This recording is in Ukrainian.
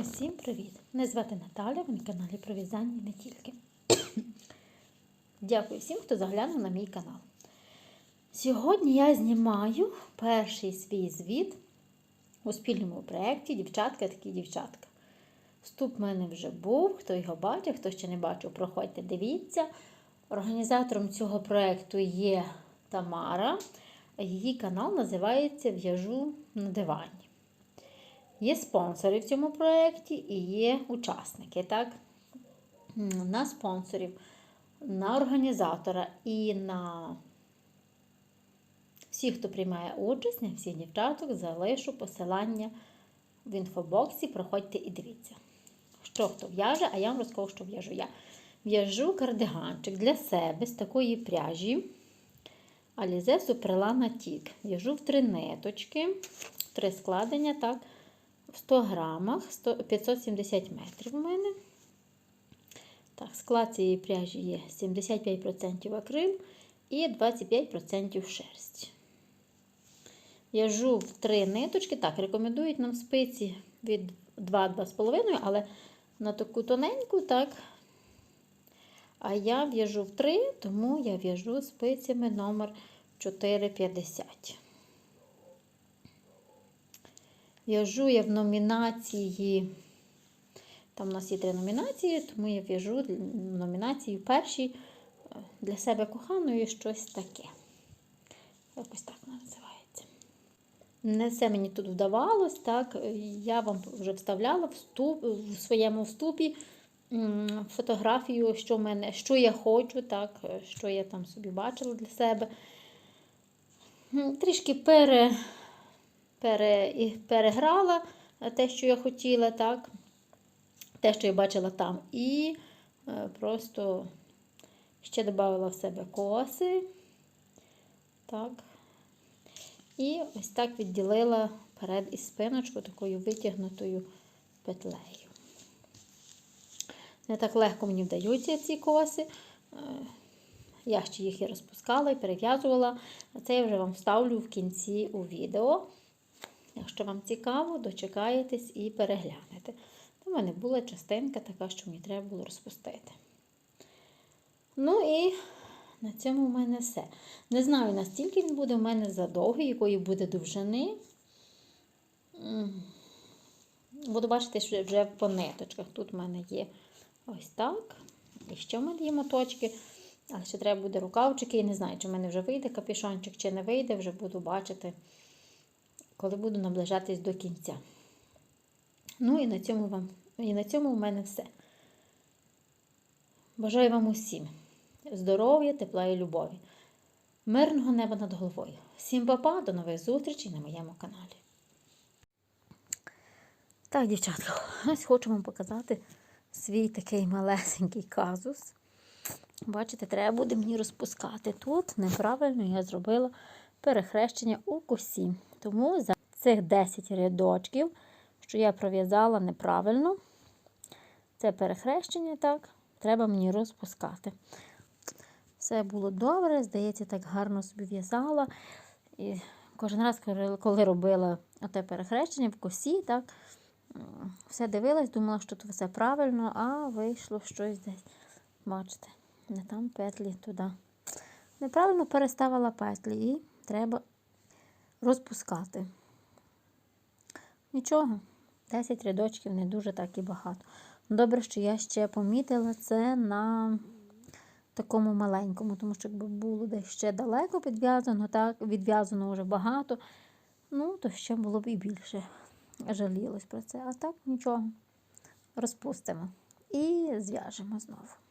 Усім привіт! Мене звати Наталя, ви на каналі про в'язання не тільки. Дякую всім, хто заглянув на мій канал. Сьогодні я знімаю перший свій звіт у спільному проєкті Дівчатка такі дівчатка. Вступ в мене вже був, хто його бачив, хто ще не бачив, проходьте, дивіться. Організатором цього проєкту є Тамара. Її канал називається В'яжу на дивані. Є спонсори в цьому проєкті і є учасники. Так? На спонсорів, на організатора і на всіх, хто приймає участь, на всіх дівчаток, залишу посилання в інфобоксі. Проходьте і дивіться, що хто в'яже, а я вам розкажу, що в'яжу я. В'яжу кардиганчик для себе з такої пряжі. Alize Superlana Тік. В'яжу в три ниточки, три складення, так, в 100 грамах, 570 метрів у мене. Так, склад цієї пряжі є 75% акрил і 25% шерсть. В'яжу в три ниточки. Так, рекомендують нам спиці від 2-2,5, але на таку тоненьку, так. А я в'яжу в 3, тому я в'яжу спицями номер 450. В'яжу я в номінації, там у нас є три номінації, тому я в'яжу в номінації першій для себе коханої щось таке. Якось так називається. Не все мені тут вдавалось, так, я вам вже вставляла вступ, в своєму вступі фотографію, що, в мене, що я хочу, так, що я там собі бачила для себе. Трішки пере, переграла те, що я хотіла, так, те, що я бачила там, і е, просто ще додала в себе коси. Так. І ось так відділила перед і спиночку такою витягнутою петлею. Не так легко мені вдаються ці коси. Е, Я ще їх і розпускала і перев'язувала. Це я вже вам вставлю в кінці у відео. Якщо вам цікаво, дочекаєтесь і переглянете. У мене була частинка така, що мені треба було розпустити. Ну і на цьому в мене все. Не знаю, настільки він буде в мене задовгий, якої буде довжини. Буду бачити, що вже по ниточках. Тут в мене є ось так. І ще в мене є моточки. Але ще треба буде рукавчики. Я не знаю, чи в мене вже вийде капюшончик, чи не вийде, вже буду бачити, коли буду наближатись до кінця. Ну і на цьому вам, і на цьому в мене все. Бажаю вам усім здоров'я, тепла і любові, мирного неба над головою. Всім папа, до нових зустрічей на моєму каналі. Так, дівчатка, ось хочу вам показати свій такий малесенький казус. Бачите, треба буде мені розпускати. Тут неправильно я зробила перехрещення у косі. Тому за цих 10 рядочків, що я пров'язала неправильно, це перехрещення, так, треба мені розпускати. Все було добре, здається, так гарно собі в'язала. І кожен раз, коли робила те перехрещення в косі, так, все дивилась, думала, що тут все правильно, а вийшло щось десь. Бачите, не там петлі туди. Неправильно переставила петлі і треба розпускати. Нічого, 10 рядочків не дуже так і багато. Добре, що я ще помітила це на такому маленькому, тому що якби було десь ще далеко підв'язано, так, відв'язано вже багато, ну, то ще було б і більше жалілось про це. А так нічого. Розпустимо і зв'яжемо знову.